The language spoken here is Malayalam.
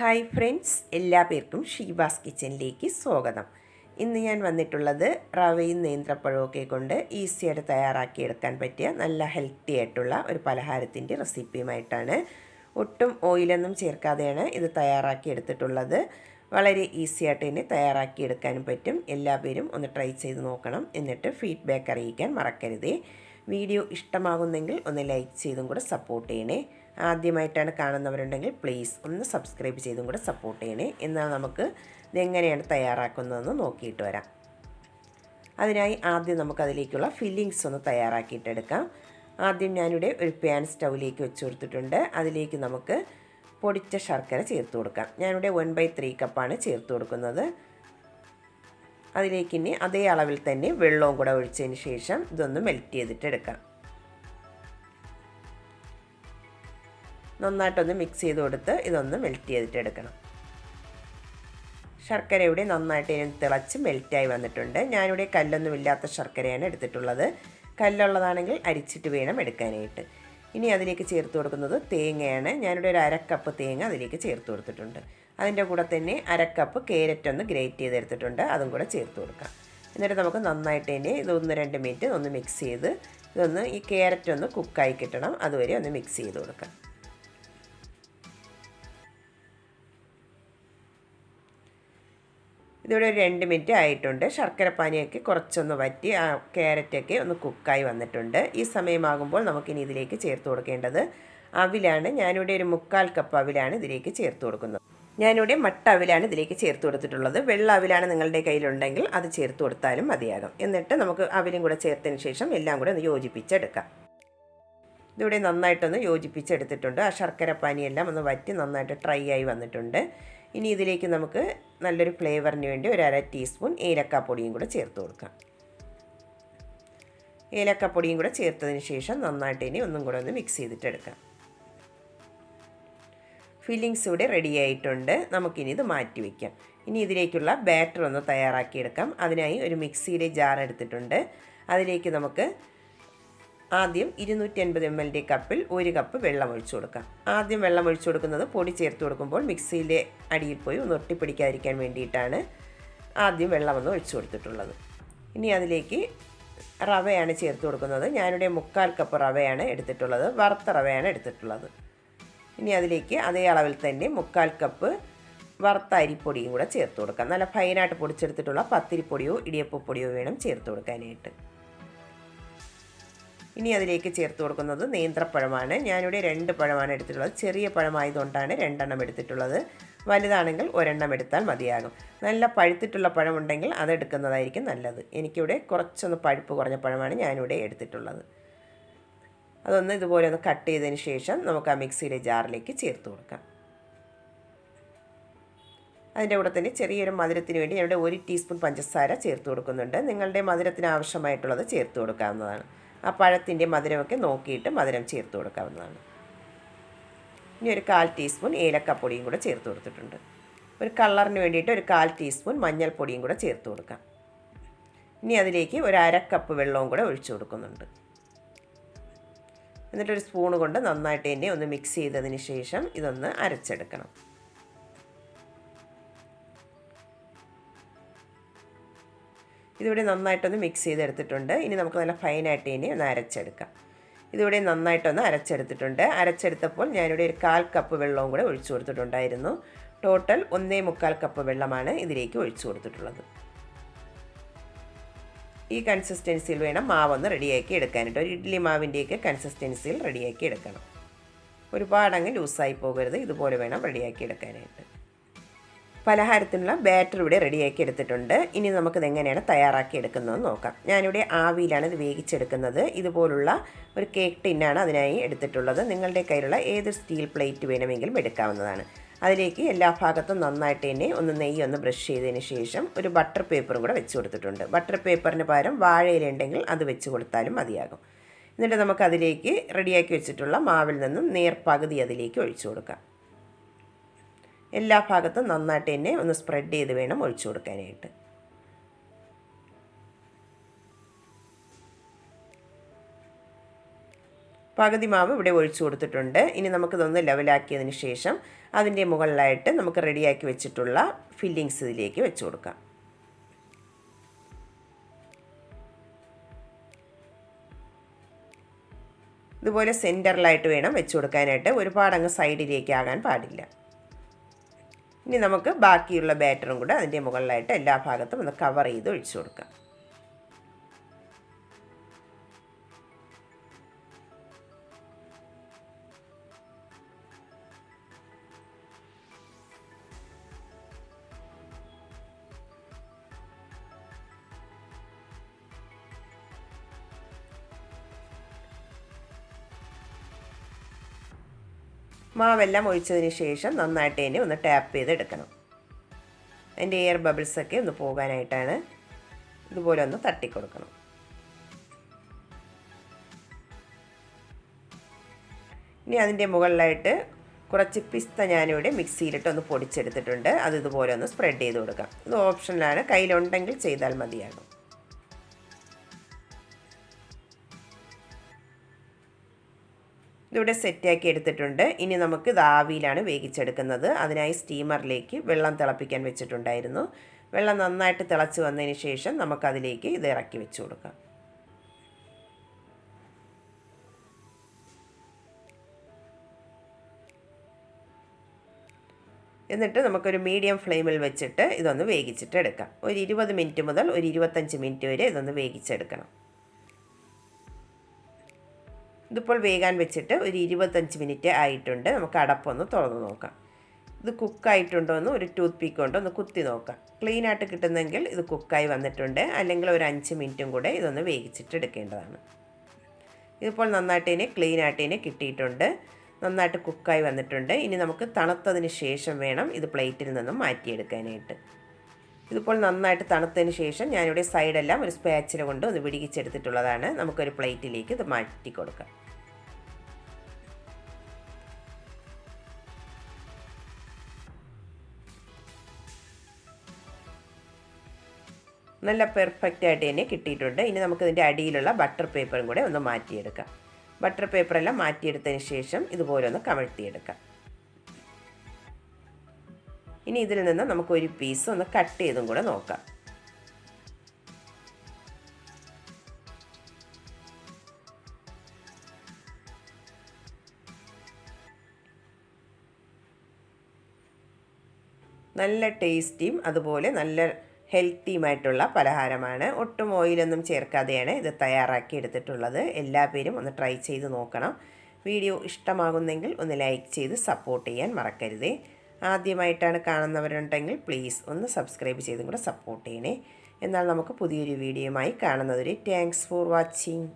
ഹായ് ഫ്രണ്ട്സ് എല്ലാ പേർക്കും ഷീബാസ് കിച്ചനിലേക്ക് സ്വാഗതം. ഇന്ന് ഞാൻ വന്നിട്ടുള്ളത് റവയും നേന്ത്രപ്പഴമൊക്കെ കൊണ്ട് ഈസിയായിട്ട് തയ്യാറാക്കിയെടുക്കാൻ പറ്റിയ നല്ല ഹെൽത്തി ആയിട്ടുള്ള ഒരു പലഹാരത്തിന്റെ റെസിപ്പിയുമായിട്ടാണ്. ഒട്ടും ഓയിലൊന്നും ചേർക്കാതെയാണ് ഇത് തയ്യാറാക്കിയെടുത്തിട്ടുള്ളത്. വളരെ ഈസിയായിട്ട് തന്നെ തയ്യാറാക്കിയെടുക്കാനും പറ്റും. എല്ലാ പേരും ഒന്ന് ട്രൈ ചെയ്ത് നോക്കണം. എന്നിട്ട് ഫീഡ്ബാക്ക് അറിയിക്കാൻ മറക്കരുതേ. വീഡിയോ ഇഷ്ടമാകുന്നെങ്കിൽ ഒന്ന് ലൈക്ക് ചെയ്തും കൂടെ സപ്പോർട്ട് ചെയ്യണേ. ആദ്യമായിട്ടാണ് കാണുന്നവരുണ്ടെങ്കിൽ പ്ലീസ് ഒന്ന് സബ്സ്ക്രൈബ് ചെയ്തും കൂടെ സപ്പോർട്ട് ചെയ്യണേ. എന്നാൽ നമുക്ക് ഇതെങ്ങനെയാണ് തയ്യാറാക്കുന്നതെന്ന് നോക്കിയിട്ട് വരാം. അതിനായി ആദ്യം നമുക്കതിലേക്കുള്ള ഫില്ലിങ്സ് ഒന്ന് തയ്യാറാക്കിയിട്ടെടുക്കാം ആദ്യം ഞാനിവിടെ ഒരു പാൻ സ്റ്റൗവിലേക്ക് വെച്ച് കൊടുത്തിട്ടുണ്ട്. അതിലേക്ക് നമുക്ക് പൊടിച്ച ശർക്കര ചേർത്ത് കൊടുക്കാം. ഞാനിവിടെ വൺ ബൈ ത്രീ കപ്പാണ് ചേർത്ത് കൊടുക്കുന്നത്. അതിലേക്ക് ഇനി അതേ അളവിൽ തന്നെ വെള്ളവും കൂടെ ഒഴിച്ചതിന് ശേഷം ഇതൊന്ന് മെൽറ്റ് ചെയ്തിട്ട് നന്നായിട്ടൊന്ന് മിക്സ് ചെയ്ത് കൊടുത്ത് ഇതൊന്ന് മെൽറ്റ് ചെയ്തിട്ട് എടുക്കണം ശർക്കര ഇവിടെ നന്നായിട്ട് ഇനി തിളച്ച് മെൽറ്റായി വന്നിട്ടുണ്ട്. ഞാനിവിടെ കല്ലൊന്നും ഇല്ലാത്ത ശർക്കരയാണ് എടുത്തിട്ടുള്ളത്. കല്ലുള്ളതാണെങ്കിൽ അരിച്ചിട്ട് വേണം എടുക്കാനായിട്ട്. ഇനി അതിലേക്ക് ചേർത്ത് കൊടുക്കുന്നത് തേങ്ങയാണ്. ഞാനിവിടെ ഒരു അരക്കപ്പ് തേങ്ങ അതിലേക്ക് ചേർത്ത് കൊടുത്തിട്ടുണ്ട്. അതിന്റെ കൂടെ തന്നെ അരക്കപ്പ് കേരറ്റ് ഒന്ന് ഗ്രേറ്റ് ചെയ്തെടുത്തിട്ടുണ്ട്. അതും കൂടെ ചേർത്ത് കൊടുക്കാം. എന്നിട്ട് നമുക്ക് നന്നായിട്ട് തന്നെ ഇത് ഒന്ന് രണ്ട് മിനിറ്റ് ഒന്ന് മിക്സ് ചെയ്ത് ഇതൊന്ന് ഈ കേരറ്റ് ഒന്ന് കുക്കായി കിട്ടണം. അതുവരെ ഒന്ന് മിക്സ് ചെയ്ത് കൊടുക്കാം. ഇതിവിടെ ഒരു രണ്ട് മിനിറ്റ് ആയിട്ടുണ്ട്. ശർക്കരപ്പാനിയൊക്കെ കുറച്ചൊന്ന് വറ്റി ആ ക്യാരറ്റൊക്കെ ഒന്ന് കുക്കായി വന്നിട്ടുണ്ട്. ഈ സമയമാകുമ്പോൾ നമുക്കിനി ഇതിലേക്ക് ചേർത്ത് കൊടുക്കേണ്ടത് അവിലാണ്. ഞാനിവിടെ ഒരു മുക്കാൽ കപ്പ് അവിലാണ് ഇതിലേക്ക് ചേർത്ത് കൊടുക്കുന്നത്. ഞാനിവിടെ മട്ട അവിലാണ് ഇതിലേക്ക് ചേർത്ത് കൊടുത്തിട്ടുള്ളത്. വെള്ള അവിലാണ് നിങ്ങളുടെ കയ്യിലുണ്ടെങ്കിൽ അത് ചേർത്ത് കൊടുത്താലും മതിയാകും. എന്നിട്ട് നമുക്ക് അവിലും കൂടെ ചേർത്തതിന് ശേഷം എല്ലാം കൂടെ ഒന്ന് യോജിപ്പിച്ചെടുക്കാം. ഇതിവിടെ നന്നായിട്ടൊന്ന് യോജിപ്പിച്ചെടുത്തിട്ടുണ്ട്. ആ ശർക്കര പാനിയെല്ലാം ഒന്ന് വറ്റി നന്നായിട്ട് ഡ്രൈ ആയി വന്നിട്ടുണ്ട്. ഇനി ഇതിലേക്ക് നമുക്ക് നല്ലൊരു ഫ്ലേവറിന് വേണ്ടി ഒരു അര ടീസ്പൂൺ ഏലക്കാപ്പൊടിയും കൂടെ ചേർത്ത് കൊടുക്കാം. ഏലക്കാപ്പൊടിയും കൂടെ ചേർത്തതിന് ശേഷം നന്നായിട്ട് ഇനി ഒന്നും കൂടെ ഒന്ന് മിക്സ് ചെയ്തിട്ടെടുക്കാം ഫില്ലിങ്സ് ഇവിടെ റെഡി ആയിട്ടുണ്ട്. നമുക്കിനി ഇത് മാറ്റി വയ്ക്കാം ഇനി ഇതിലേക്കുള്ള ബാറ്റർ ഒന്ന് തയ്യാറാക്കിയെടുക്കാം. അതിനായി ഒരു മിക്സിയിലെ ജാർ എടുത്തിട്ടുണ്ട്. അതിലേക്ക് നമുക്ക് ആദ്യം ഇരുന്നൂറ്റി അൻപത് എം എല്ലിന്റെ കപ്പിൽ ഒരു കപ്പ് വെള്ളം ഒഴിച്ചു കൊടുക്കുക ആദ്യം വെള്ളം ഒഴിച്ചു കൊടുക്കുന്നത് പൊടി ചേർത്ത് കൊടുക്കുമ്പോൾ മിക്സിയിലെ അടിയിൽ പോയി ഒന്ന് ഒട്ടിപ്പിടിക്കാതിരിക്കാൻ വേണ്ടിയിട്ടാണ് ആദ്യം വെള്ളം ഒന്ന് ഒഴിച്ചു കൊടുത്തിട്ടുള്ളത്. ഇനി അതിലേക്ക് റവയാണ് ചേർത്ത് കൊടുക്കുന്നത്. ഞാനിവിടെ മുക്കാൽ കപ്പ് റവയാണ് എടുത്തിട്ടുള്ളത്. വറുത്ത റവയാണ് എടുത്തിട്ടുള്ളത്. ഇനി അതിലേക്ക് അതേ അളവിൽ തന്നെ മുക്കാൽ കപ്പ് വറുത്ത അരിപ്പൊടിയും കൂടെ ചേർത്ത് കൊടുക്കാം. നല്ല ഫൈനായിട്ട് പൊടിച്ചെടുത്തിട്ടുള്ള പത്തിരിപ്പൊടിയോ ഇടിയപ്പപ്പൊടിയോ വേണം ചേർത്ത് കൊടുക്കാനായിട്ട്. ഇനി അതിലേക്ക് ചേർത്ത് കൊടുക്കുന്നത് നേന്ത്രപ്പഴമാണ്. ഞാനിവിടെ രണ്ട് പഴമാണ് എടുത്തിട്ടുള്ളത്. ചെറിയ പഴമായതുകൊണ്ടാണ് രണ്ടെണ്ണം എടുത്തിട്ടുള്ളത്. വലുതാണെങ്കിൽ ഒരെണ്ണം എടുത്താൽ മതിയാകും. നല്ല പഴുത്തിട്ടുള്ള പഴമുണ്ടെങ്കിൽ അതെടുക്കുന്നതായിരിക്കും നല്ലത്. എനിക്കിവിടെ കുറച്ചൊന്ന് പഴുപ്പ് കുറഞ്ഞ പഴമാണ് ഞാനിവിടെ എടുത്തിട്ടുള്ളത്. അതൊന്ന് ഇതുപോലെ ഒന്ന് കട്ട് ചെയ്തതിന് ശേഷം നമുക്ക് ആ മിക്സിയിലെ ജാറിലേക്ക് ചേർത്ത് കൊടുക്കാം. അതിന്റെ കൂടെ തന്നെ ചെറിയൊരു മധുരത്തിന് വേണ്ടി ഞാനിവിടെ ഒരു ടീസ്പൂൺ പഞ്ചസാര ചേർത്ത് കൊടുക്കുന്നുണ്ട്. നിങ്ങളുടെ മധുരത്തിന് ആവശ്യമായിട്ടുള്ളത് ചേർത്ത് കൊടുക്കാവുന്നതാണ്. ആ പഴത്തിന്റെ മധുരമൊക്കെ നോക്കിയിട്ട് മധുരം ചേർത്ത് കൊടുക്കാവുന്നതാണ്. ഇനി ഒരു കാൽ ടീസ്പൂൺ ഏലക്കപ്പൊടിയും കൂടെ ചേർത്ത് കൊടുത്തിട്ടുണ്ട്. ഒരു കളറിന് വേണ്ടിയിട്ട് ഒരു കാൽ ടീസ്പൂൺ മഞ്ഞൾപ്പൊടിയും കൂടെ ചേർത്ത് കൊടുക്കാം. ഇനി അതിലേക്ക് ഒരു അര കപ്പ് വെള്ളവും കൂടെ ഒഴിച്ചു കൊടുക്കുന്നുണ്ട്. എന്നിട്ടൊരു സ്പൂൺ കൊണ്ട് നന്നായിട്ട് തന്നെ ഒന്ന് മിക്സ് ചെയ്തതിന് ശേഷം ഇതൊന്ന് അരച്ചെടുക്കണം. ഇതിവിടെ നന്നായിട്ടൊന്ന് മിക്സ് ചെയ്തെടുത്തിട്ടുണ്ട്. ഇനി നമുക്ക് നല്ല ഫൈനായിട്ട് ഇനി ഒന്ന് അരച്ചെടുക്കാം. ഇതിവിടെ നന്നായിട്ടൊന്ന് അരച്ചെടുത്തിട്ടുണ്ട്. അരച്ചെടുത്തപ്പോൾ ഞാനിവിടെ ഒരു കാൽ കപ്പ് വെള്ളവും കൂടെ ഒഴിച്ചു കൊടുത്തിട്ടുണ്ടായിരുന്നു. ടോട്ടൽ ഒന്നേ മുക്കാൽ കപ്പ് വെള്ളമാണ് ഇതിലേക്ക് ഒഴിച്ചു കൊടുത്തിട്ടുള്ളത്. ഈ കൺസിസ്റ്റൻസിയിൽ വേണം മാവൊന്ന് റെഡിയാക്കി എടുക്കാനായിട്ട്. ഒരു ഇഡ്ഡലി മാവിന്റെയൊക്കെ കൺസിസ്റ്റൻസിയിൽ റെഡിയാക്കി എടുക്കണം. ഒരുപാടങ്ങ് ലൂസായി പോകരുത്. ഇതുപോലെ വേണം റെഡിയാക്കി എടുക്കാനായിട്ട്. പലഹാരത്തിനുള്ള ബാറ്റർ ഇവിടെ റെഡിയാക്കി എടുത്തിട്ടുണ്ട്. ഇനി നമുക്കിത് എങ്ങനെയാണ് തയ്യാറാക്കി എടുക്കുന്നതെന്ന് നോക്കാം. ഞാനിവിടെ ആവിയിലാണ് ഇത് വേവിച്ചെടുക്കുന്നത്. ഇതുപോലുള്ള ഒരു കേക്ക് ടിന്നാണ് അതിനായി എടുത്തിട്ടുള്ളത്. നിങ്ങളുടെ കയ്യിലുള്ള ഏത് സ്റ്റീൽ പ്ലേറ്റ് വേണമെങ്കിലും എടുക്കാവുന്നതാണ്. അതിലേക്ക് എല്ലാ ഭാഗത്തും നന്നായിട്ട് തന്നെ ഒന്ന് നെയ്യ് ഒന്ന് ബ്രഷ് ചെയ്തതിന് ശേഷം ഒരു ബട്ടർ പേപ്പറും കൂടെ വെച്ച് കൊടുത്തിട്ടുണ്ട്. ബട്ടർ പേപ്പറിന് പകരം വാഴയിലുണ്ടെങ്കിൽ അത് വെച്ച് കൊടുത്താലും മതിയാകും. എന്നിട്ട് നമുക്കതിലേക്ക് റെഡിയാക്കി വെച്ചിട്ടുള്ള മാവിൽ നിന്നും നേർപകുതി അതിലേക്ക് ഒഴിച്ചു കൊടുക്കാം. എല്ലാ ഭാഗത്തും നന്നായിട്ട് തന്നെ ഒന്ന് സ്പ്രെഡ് ചെയ്ത് വേണം ഒഴിച്ചു കൊടുക്കാനായിട്ട്. പകുതി മാവ് ഇവിടെ ഒഴിച്ചു കൊടുത്തിട്ടുണ്ട്. ഇനി നമുക്കിതൊന്ന് ലെവലാക്കിയതിന് ശേഷം അതിന്റെ മുകളിലായിട്ട് നമുക്ക് റെഡിയാക്കി വെച്ചിട്ടുള്ള ഫില്ലിങ്സ് ഇതിലേക്ക് വെച്ച് കൊടുക്കാം. ഇതുപോലെ സെന്ററിലായിട്ട് വേണം വെച്ച് കൊടുക്കാനായിട്ട്. ഒരുപാട് അങ്ങ് സൈഡിലേക്ക് ആകാൻ പാടില്ല. ഇനി നമുക്ക് ബാക്കിയുള്ള ബാറ്ററും കൂടെ അതിന്റെ മുകളിലായിട്ട് എല്ലാ ഭാഗത്തും ഒന്ന് കവർ ചെയ്ത് ഒഴിച്ചു കൊടുക്കാം. മാവെല്ലാം ഒഴിച്ചതിന് ശേഷം നന്നായിട്ട് ഇനി ഒന്ന് ടാപ്പ് ചെയ്തെടുക്കണം. അതിന്റെ എയർ ബബിൾസൊക്കെ ഒന്ന് പോകാനായിട്ടാണ് ഇതുപോലെ ഒന്ന് തട്ടിക്കൊടുക്കണം. ഇനി അതിന്റെ മുകളിലായിട്ട് കുറച്ച് പിസ്ത ഞാനിവിടെ മിക്സിയിലിട്ട് ഒന്ന് പൊടിച്ചെടുത്തിട്ടുണ്ട്. അത് ഇതുപോലെ ഒന്ന് സ്പ്രെഡ് ചെയ്ത് കൊടുക്കാം. ഇത് ഓപ്ഷനിലാണ് കയ്യിലുണ്ടെങ്കിൽ ചെയ്താൽ മതിയാകും. ഇതിവിടെ സെറ്റാക്കി എടുത്തിട്ടുണ്ട്. ഇനി നമുക്ക് ഇത് ആവിയിലാണ് വേവിച്ചെടുക്കുന്നത്. അതിനായി സ്റ്റീമറിലേക്ക് വെള്ളം തിളപ്പിക്കാൻ വെച്ചിട്ടുണ്ടായിരുന്നു. വെള്ളം നന്നായിട്ട് തിളച്ച് വന്നതിന് ശേഷം നമുക്കതിലേക്ക് ഇത് ഇറക്കി വെച്ച് കൊടുക്കാം. എന്നിട്ട് നമുക്കൊരു മീഡിയം ഫ്ലെയിമിൽ വെച്ചിട്ട് ഇതൊന്ന് വേവിച്ചിട്ട് എടുക്കാം ഒരു ഇരുപത് മിനിറ്റ് മുതൽ ഒരു ഇരുപത്തഞ്ച് മിനിറ്റ് വരെ ഇതൊന്ന് വേവിച്ചെടുക്കണം. ഇതിപ്പോൾ വേഗാൻ വെച്ചിട്ട് ഒരു ഇരുപത്തഞ്ച് മിനിറ്റ് ആയിട്ടുണ്ട്. നമുക്ക് അടപ്പൊന്ന് തുറന്ന് നോക്കാം. ഇത് കുക്കായിട്ടുണ്ടോ എന്ന് ഒരു ടൂത്ത് പീക്ക് കൊണ്ട് ഒന്ന് കുത്തി നോക്കാം. ക്ലീൻ ആയിട്ട് കിട്ടുന്നെങ്കിൽ ഇത് കുക്കായി വന്നിട്ടുണ്ട്. അല്ലെങ്കിൽ ഒരു അഞ്ച് മിനിറ്റും കൂടെ ഇതൊന്ന് വേവിച്ചിട്ട് എടുക്കേണ്ടതാണ്. ഇതിപ്പോൾ നന്നായിട്ട് ഇനി ക്ലീൻ ആയിട്ട് കിട്ടിയിട്ടുണ്ട്. നന്നായിട്ട് കുക്കായി വന്നിട്ടുണ്ട്. ഇനി നമുക്ക് തണുത്തതിന് ശേഷം വേണം ഇത് പ്ലേറ്റിൽ നിന്നും മാറ്റിയെടുക്കാനായിട്ട്. ഇതിപ്പോൾ നന്നായിട്ട് തണുത്തതിന് ശേഷം ഞാനിവിടെ സൈഡെല്ലാം ഒരു സ്പാച്ചില കൊണ്ട് ഒന്ന് വിടികിച്ചെടുത്തിട്ടുള്ളതാണ് നമുക്കൊരു പ്ലേറ്റിലേക്ക് ഇത് മാറ്റി കൊടുക്കാം. നല്ല പെർഫെക്റ്റ് ആയിട്ട് തന്നെ കിട്ടിയിട്ടുണ്ട്. ഇനി നമുക്കിതിന്റെ അടിയിലുള്ള ബട്ടർ പേപ്പറും കൂടെ ഒന്ന് മാറ്റിയെടുക്കാം. ബട്ടർ പേപ്പറെല്ലാം മാറ്റിയെടുത്തതിന് ശേഷം ഇതുപോലെ ഒന്ന് കമഴ്ത്തിയെടുക്കാം. ഇനി ഇതിൽ നിന്ന് നമുക്ക് ഒരു പീസ് ഒന്ന് കട്ട് ചെയ്തും കൂടെ നോക്കാം. നല്ല ടേസ്റ്റിയും അതുപോലെ നല്ല ഹെൽത്തിയുമായിട്ടുള്ള പലഹാരമാണ്. ഒട്ടും ഓയിലൊന്നും ചേർക്കാതെയാണ് ഇത് തയ്യാറാക്കി എടുത്തിട്ടുള്ളത്. എല്ലാ പേരും ഒന്ന് ട്രൈ ചെയ്ത് നോക്കണം. വീഡിയോ ഇഷ്ടമാകുന്നെങ്കിൽ ഒന്ന് ലൈക്ക് ചെയ്ത് സപ്പോർട്ട് ചെയ്യാൻ മറക്കരുതേ. ആദ്യമായിട്ടാണ് കാണുന്നവരുണ്ടെങ്കിൽ പ്ലീസ് ഒന്ന് സബ്സ്ക്രൈബ് ചെയ്തും കൂടെ സപ്പോർട്ട് ചെയ്യണേ. എന്നാൽ നമുക്ക് പുതിയൊരു വീഡിയോയുമായി കാണുന്നതുവരെ താങ്ക്സ് ഫോർ വാച്ചിങ്